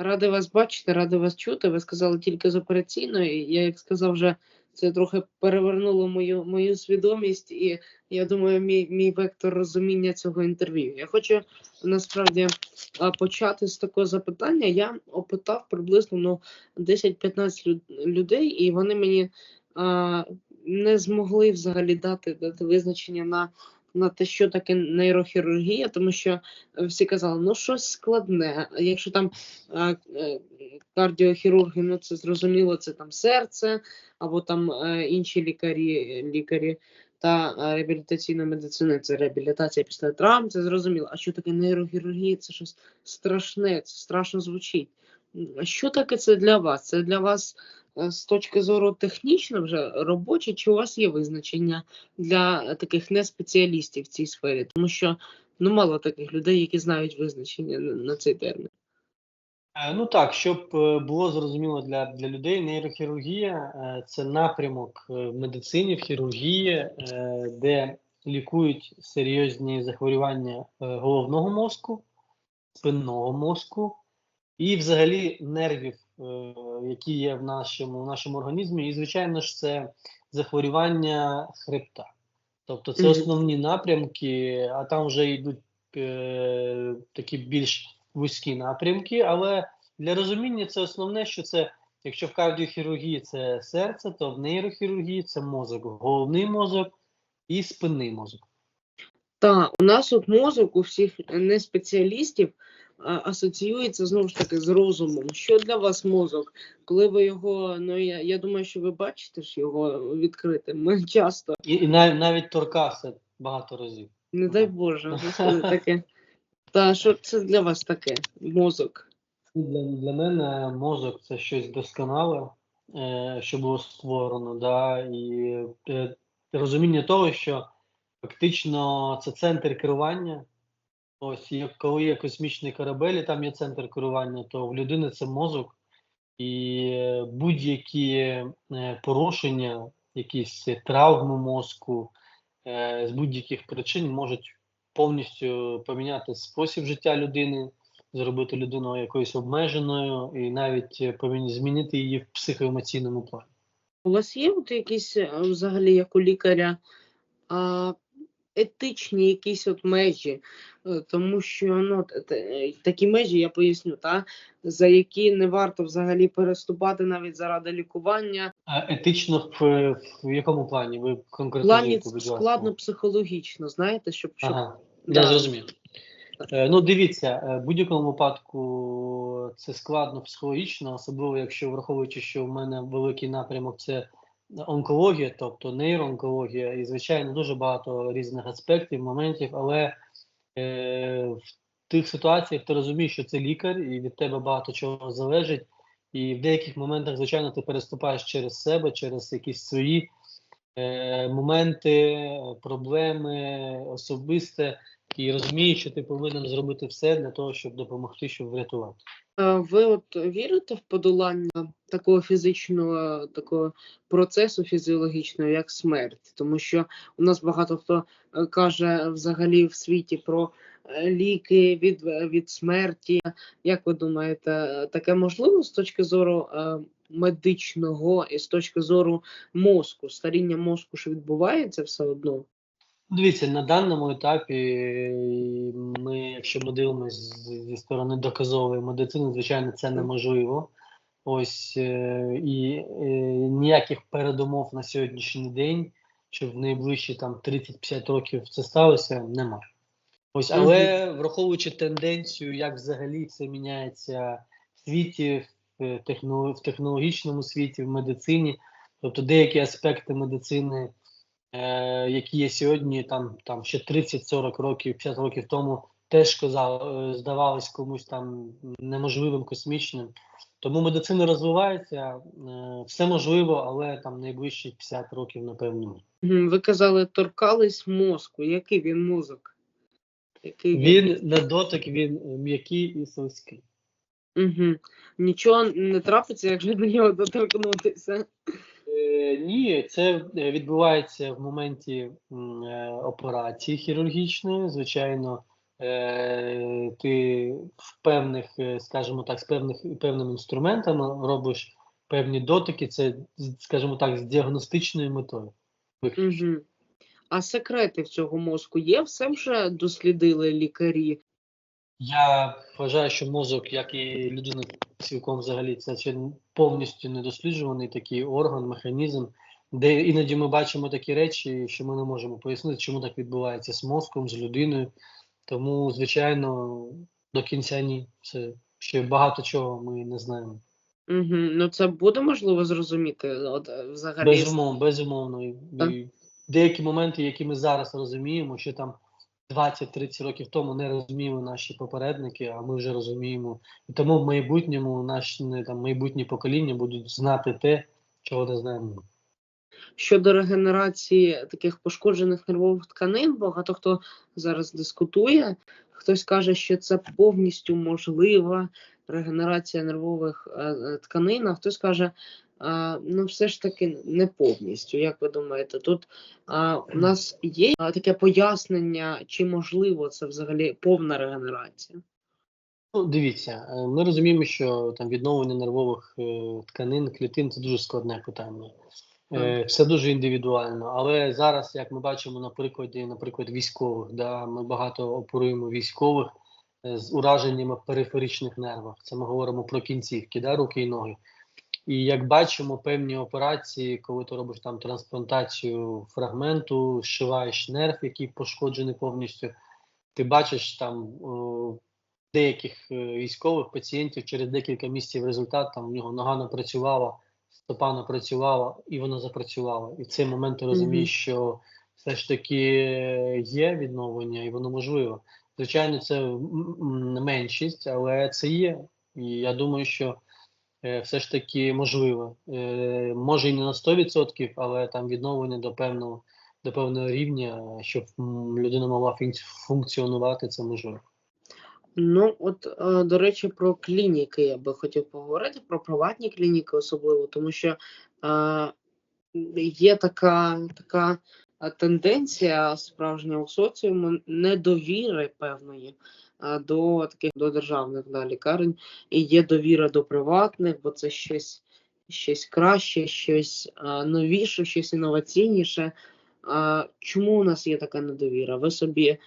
Радий вас бачити, радий вас чути. Ви сказали тільки з операційної. Я як сказав, вже це трохи перевернуло мою мою свідомість, і я думаю, мій мій вектор розуміння цього інтерв'ю. Я хочу насправді почати з такого запитання. Я опитав приблизно ну, 10-15 людей, і вони мені а, не змогли взагалі дати, дати визначення на, на те, що таке нейрохірургія, тому що всі казали, ну щось складне. Якщо там а, е, кардіохірурги, ну це зрозуміло, це там серце, або там е, інші лікарі, лікарі та е, реабілітаційна медицина, це реабілітація після травм, це зрозуміло. А що таке нейрохірургія? Це щось страшне, це страшно звучить. Що таке це для вас? Це для вас е, з точки зору технічно вже робоче, чи у вас є визначення для таких неспеціалістів в цій сфері? Тому що ну мало таких людей, які знають визначення на, цей термін. Е, Ну так, щоб е, було зрозуміло для, для людей, нейрохірургія е, це напрямок в медицині, в хірургії, де лікують серйозні захворювання головного мозку, спинного мозку і взагалі нервів, які є в нашому, в нашому організмі. І, звичайно ж, це захворювання хребта. Тобто це основні напрямки, а там вже йдуть е, такі більш вузькі напрямки, але для розуміння це основне, що це, якщо в кардіохірургії це серце, то в нейрохірургії це мозок, головний мозок і спинний мозок. Та у нас от мозок у всіх неспеціалістів а, асоціюється знову ж таки з розумом. Що для вас мозок? Коли ви його, ну я, я думаю, що ви бачите ж його відкритим. Часто, І, і навіть, навіть торкався багато разів. не дай Боже, господи, таке. Та що це для вас таке? Мозок? Для, для мене мозок це щось досконале, е, що було створено, да, і е, розуміння того, що фактично це центр керування. Ось, як коли є космічний корабель, і там є центр керування, то в людини це мозок, і е, будь-які е, порушення, якісь травми мозку е, з будь-яких причин можуть повністю поміняти спосіб життя людини, зробити людину якоюсь обмеженою і навіть змінити її в психоемоційному плані. У вас є от якісь взагалі, як у лікаря, етичні якісь от межі? Е, Тому що ну, т- такі межі, я поясню, та, за які не варто взагалі переступати навіть заради лікування. А етично в, в якому плані? Ви В конкретизуєте, плані складно психологічно, знаєте, щоб, щоб Ага, Да. я зрозумів. Е, Ну, дивіться, е, в будь-якому випадку це складно психологічно, особливо якщо враховуючи, що в мене великий напрямок це онкологія, тобто нейроонкологія, і звичайно дуже багато різних аспектів, моментів, але е, в тих ситуаціях ти розумієш, що це лікар, і від тебе багато чого залежить. І в деяких моментах, звичайно, ти переступаєш через себе, через якісь свої е, моменти, проблеми, особисте, і розумієш, що ти повинен зробити все для того, щоб допомогти, щоб врятувати. Ви от вірите в подолання такого фізичного такого процесу фізіологічного, як смерть? Тому що у нас багато хто е, каже взагалі в світі про е, ліки від, від смерті. Як ви думаєте, таке можливо з точки зору медичного і з точки зору мозку? Старіння мозку ж відбувається все одно? Дивіться, на даному етапі е, ми, якщо ми дивимося зі сторони доказової медицини, звичайно, це неможливо. Ось е, і е, ніяких передумов на сьогоднішній день, щоб в найближчі там 30-50 років це сталося, немає. Ось, але враховуючи тенденцію, як взагалі це міняється в світі, в технологічному світі, в медицині, тобто деякі аспекти медицини е, які є сьогодні, там, там ще 30-40 років, 50 років тому, теж казав, е, здавались комусь там неможливим космічним. Тому медицина розвивається, е, все можливо, але там найближчі 50 років, напевно. Ви казали, торкались мозку. Який він мозок? Який Він на дотик, він м'який і слизький. Угу. Нічого не трапиться, якщо до нього доторкнутися. Е, ні, це е, відбувається в моменті е, операції хірургічної. Звичайно, ти в певних, скажімо так, з певних певними інструментами робиш певні дотики, це, скажімо так, з діагностичною метою. Угу. А секрети в цього мозку є? Все вже дослідили лікарі. Я вважаю, що мозок, як і людина цілком взагалі, це ще повністю недосліджуваний такий орган, механізм, де іноді ми бачимо такі речі, що ми не можемо пояснити, чому так відбувається з мозком, з людиною. Тому, звичайно, до кінця ні. Це ще багато чого ми не знаємо. Угу. Ну це буде можливо зрозуміти. От е, взагалі. Безумовно, безумовно. І деякі моменти, які ми зараз розуміємо, що там 20-30 років тому не розуміли наші попередники, а ми вже розуміємо. І тому в майбутньому наші там, майбутні покоління будуть знати те, чого не знаємо. Щодо регенерації таких пошкоджених нервових тканин, багато хто зараз дискутує. Хтось каже, що це повністю можлива регенерація нервових е, е, тканин, а хтось каже, ну все ж таки не повністю. Як ви думаєте, тут а, у нас є а, таке пояснення, чи можливо це взагалі повна регенерація? Ну, дивіться, е, ми розуміємо, що там відновлення нервових е, тканин, клітин це дуже складне питання. Е, Все дуже індивідуально, але зараз, як ми бачимо на прикладі, наприклад, військових, да, ми багато оперуємо військових е, з ураженнями периферичних нервів. Це ми говоримо про кінцівки, да, руки і ноги. І як бачимо, певні операції, коли ти робиш там трансплантацію фрагменту, зшиваєш нерв, який пошкоджений повністю, ти бачиш там е, деяких е, військових пацієнтів через декілька місяців результат, там в нього нога не працювала, стопа не працювала, і вона запрацювала. І в цей момент ти розумієш, що все ж таки є відновлення, і воно можливо. Звичайно, це меншість, але це є. І я думаю, що все ж таки можливо. Е, може і не на 100%, але там відновлення до певного, до певного рівня, щоб людина могла функці- функціонувати, це можливо. Ну, от, е, до речі, про клініки я би хотів поговорити, про приватні клініки особливо, тому що е, є така, така е, тенденція справжня у соціуму недовіри певної е, до таких до державних да, лікарень, і є довіра до приватних, бо це щось, щось краще, щось е, новіше, щось інноваційніше. Е, чому у нас є така недовіра? Ви собі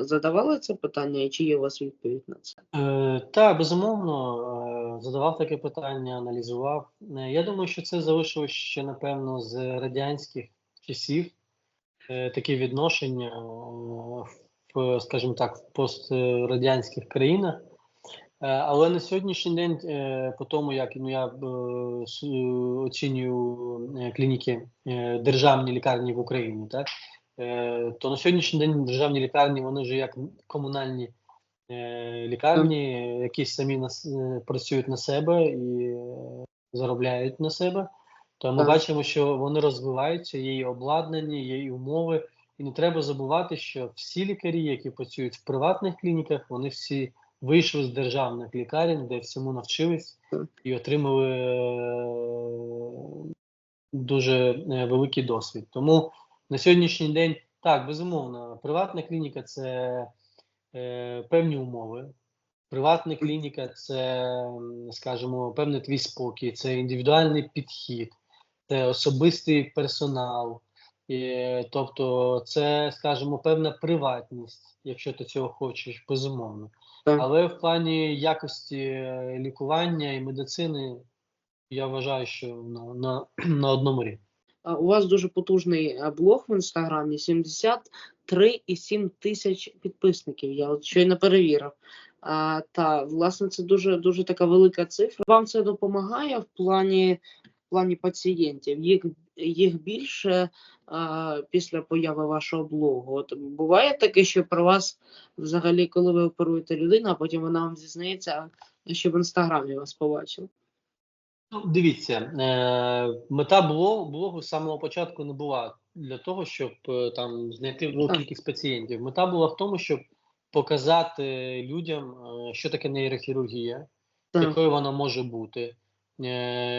задавали це питання, і чи є у вас відповідь на це? Е, та, безумовно, е, задавав таке питання, аналізував. Е, я думаю, що це залишилось ще, напевно, з радянських часів е, таке відношення е, скажімо так, в пострадянських країнах. Е, але на сьогоднішній день, е, по тому, як ну, я е, оцінюю клініки державні лікарні в Україні, так, то на сьогоднішній день державні лікарні вони вже як комунальні лікарні, які самі нас, працюють на себе і заробляють на себе. То ми Так. бачимо, що вони розвиваються, є і обладнання, є і умови. І не треба забувати, що всі лікарі, які працюють в приватних клініках, вони всі вийшли з державних лікарень, де всьому навчились і отримали е, дуже е, великий досвід. Тому на сьогоднішній день так, безумовно, приватна клініка це е, певні умови. Приватна клініка це, скажімо, певний твій спокій, це індивідуальний підхід, це особистий персонал. І, тобто, це, скажімо, певна приватність, якщо ти цього хочеш, безумовно. Так. Але в плані якості е, лікування і медицини я вважаю, що на, на, на одному рівні. У вас дуже потужний е, блог в інстаграмі 73,7 тисяч підписників. Я от щойно перевірив. А, та власне це дуже дуже така велика цифра. Вам це допомагає в плані в плані пацієнтів? Їх їх більше а, після появи вашого блогу. От буває таке, що про вас взагалі, коли ви оперуєте людину, а потім вона вам зізнається, що в інстаграмі вас побачила. Ну, дивіться, е, мета блогу, блогу з самого початку не була для того, щоб е, там знайти велику кількість пацієнтів. Мета була в тому, щоб показати людям, е, що таке нейрохірургія, Так. якою вона може бути,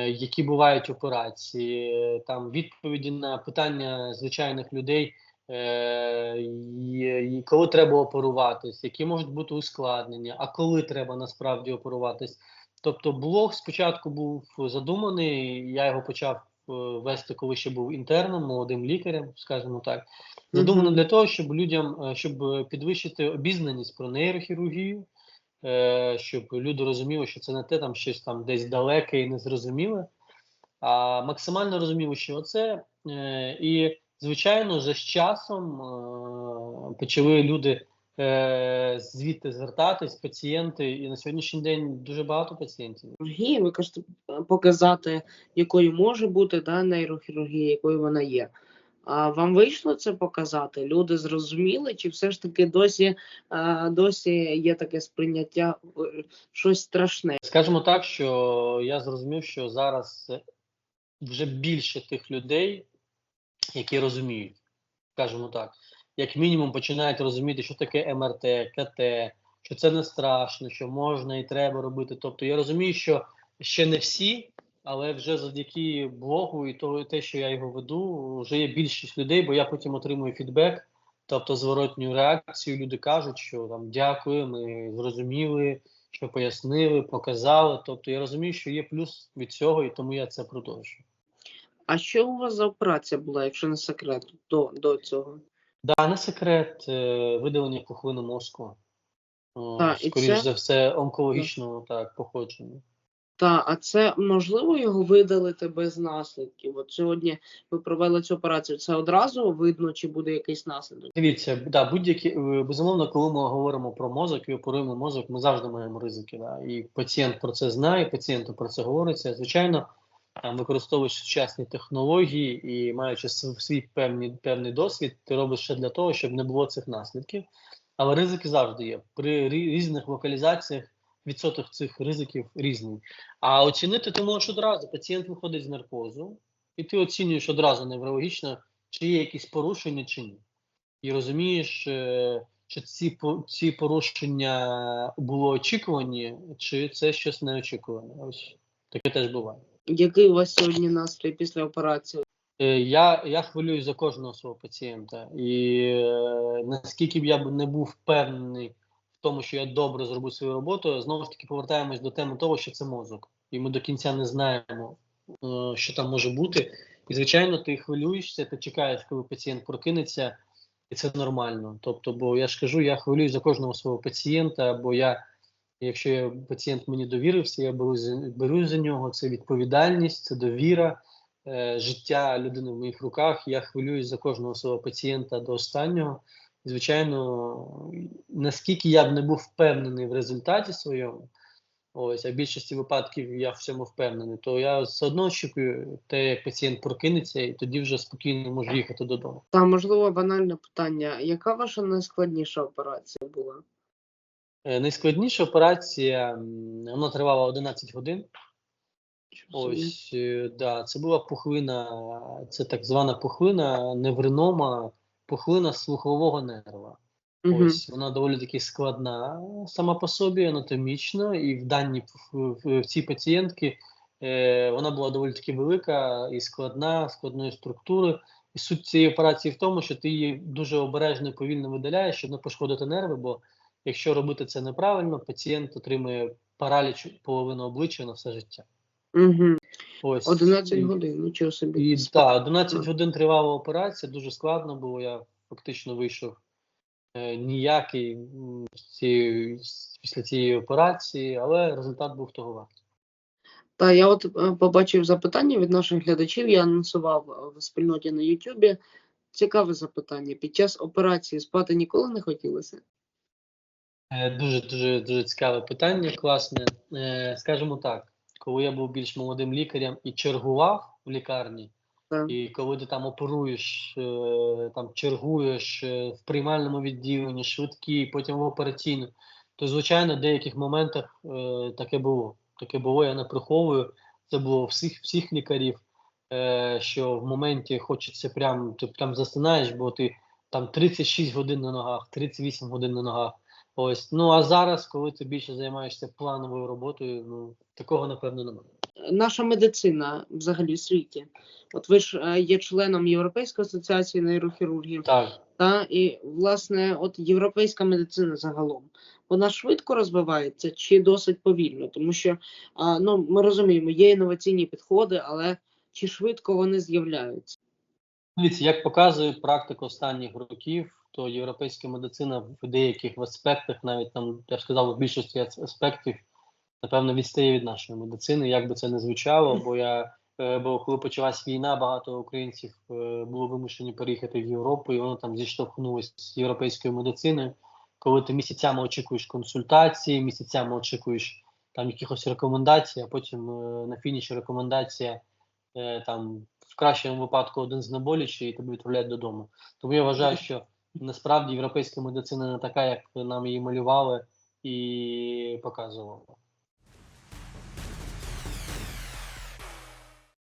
які бувають операції, е, там відповіді на питання звичайних людей, е, і- коли треба оперуватись, які можуть бути ускладнення, а коли треба насправді оперуватись. Тобто блог спочатку був задуманий, я його почав е, вести, коли ще був інтерном, молодим лікарем, скажімо так. Задумано для того, щоб людям, е, щоб підвищити обізнаність про нейрохірургію, е, щоб люди розуміли, що це не те там щось там десь далеке і незрозуміле, а максимально розуміли, що це. Е, і, звичайно, вже з часом е, почали люди е, звідти звертатись, пацієнти, і на сьогоднішній день дуже багато пацієнтів. Хірургії, ви кажете, е, показати, якою може бути да, нейрохірургія, якою вона є. А вам вийшло це показати? Люди зрозуміли, чи все ж таки досі, досі є таке сприйняття е, щось страшне? Скажімо так, що я зрозумів, що зараз вже більше тих людей, які розуміють, скажімо так, як мінімум починають розуміти, що таке МРТ, КТ, що це не страшно, що можна і треба робити. Тобто я розумію, що ще не всі, але вже завдяки блогу і того, те, що я його веду, вже є більшість людей, бо я потім отримую фідбек, тобто зворотню реакцію. Люди кажуть, що там дякую, ми зрозуміли, що пояснили, показали. Тобто я розумію, що є плюс від цього, і тому я це продовжую. А що у вас за операція була, якщо не секрет, до, до цього? Да, не секрет е, видалення пухлини мозку. Так, і скоріш це- за все, онкологічного так, походження. Та, а це можливо його видалити без наслідків? От сьогодні ви провели цю операцію. Це одразу видно, чи буде якийсь наслідок? Дивіться, да, будь-які е, безумовно, коли ми говоримо про мозок і оперуємо мозок, ми завжди маємо ризики. Да? І пацієнт про це знає, пацієнту про це говориться. Звичайно, там використовуєш сучасні технології і маючи свій певний, певний досвід, ти робиш ще для того, щоб не було цих наслідків. Але ризики завжди є. При різних локалізаціях відсоток цих ризиків різний. А оцінити ти можеш одразу. Пацієнт виходить з наркозу, і ти оцінюєш одразу неврологічно, чи є якісь порушення, чи ні і розумієш, е, чи ці, ці порушення було очікувані, чи це щось неочікуване. Ось таке теж буває. Який у вас сьогодні настрій після операції? Е, Я, я хвилююсь за кожного свого пацієнта, і е, наскільки б я не був впевнений тому, що я добре зроблю свою роботу, знову ж таки повертаємось до теми того, що це мозок, і ми до кінця не знаємо, е, що там може бути. І звичайно, ти хвилюєшся, ти чекаєш, коли пацієнт прокинеться, і це нормально. Тобто, бо я ж кажу, я хвилююсь за кожного свого пацієнта, бо я, якщо я, пацієнт мені довірився, я беру беру за нього. Це відповідальність, це довіра е, життя людини в моїх руках. Я хвилююсь за кожного свого пацієнта до останнього. І, звичайно, наскільки я б не був впевнений в результаті своєму, ось, а в більшості випадків я в цьому впевнений, то я все одно очікую те, як пацієнт прокинеться, і тоді вже спокійно можу їхати додому. Та можливо банальне питання. Яка ваша найскладніша операція була? Е, Найскладніша операція, м, вона тривала 11 годин. Ось, е, да, це була пухлина, це так звана пухлина невринома, пухлина слухового нерва. Мгм. Ось вона доволі таки складна сама по собі, анатомічно, і в даній в, в цій пацієнтки е, вона була доволі таки велика і складна, складної структури. І суть цієї операції в тому, що ти її дуже обережно і повільно видаляєш, щоб не пошкодити нерви, бо якщо робити це неправильно, пацієнт отримує параліч половину обличчя на все життя. Угу. Ось 11 і- годин, нічого собі. і так, 11 годин тривала операція, дуже складно було. Я фактично вийшов е, ніякий цієї, після цієї операції, але результат був того вартий. Та я от е, побачив запитання від наших глядачів. Я анонсував е, в спільноті на Ютубі. Цікаве запитання. Під час операції спати ніколи не хотілося? Е, Дуже дуже дуже цікаве питання, класне. Скажімо так, коли я був більш молодим лікарем і чергував в лікарні, Так. і коли ти там оперуєш, е, там чергуєш е, в приймальному відділенні, швидкі, потім в операційну, то звичайно в деяких моментах е, таке було. Таке було, я не приховую. Це було всіх всіх лікарів. Що в моменті хочеться прям, ти там засинаєш, бо ти там 36 годин на ногах, 38 годин на ногах. Ось. Ну а зараз, коли ти більше займаєшся плановою роботою, ну такого напевно немає. наша медицина взагалі в світі. От ви ж е, є членом Європейської асоціації нейрохірургів, Так, та і власне, от європейська медицина загалом вона швидко розвивається чи досить повільно, тому що а, ну ми розуміємо, є інноваційні підходи, але чи швидко вони з'являються? Дивіться, як показує практика останніх років, то європейська медицина в деяких аспектах, навіть там я б сказав, в більшості аспектів, напевно, відстає від нашої медицини, як би це не звучало. Бо я е, бо коли почалась війна, багато українців е, було вимушені переїхати в Європу, і воно там зіштовхнулося з європейською медициною. Коли ти місяцями очікуєш консультації, місяцями очікуєш там якихось рекомендацій, а потім е, на фініші рекомендація там в кращому випадку один знеболюючий і тебе відправляють додому. Тому я вважаю, що насправді європейська медицина не така, як нам її малювали і показували.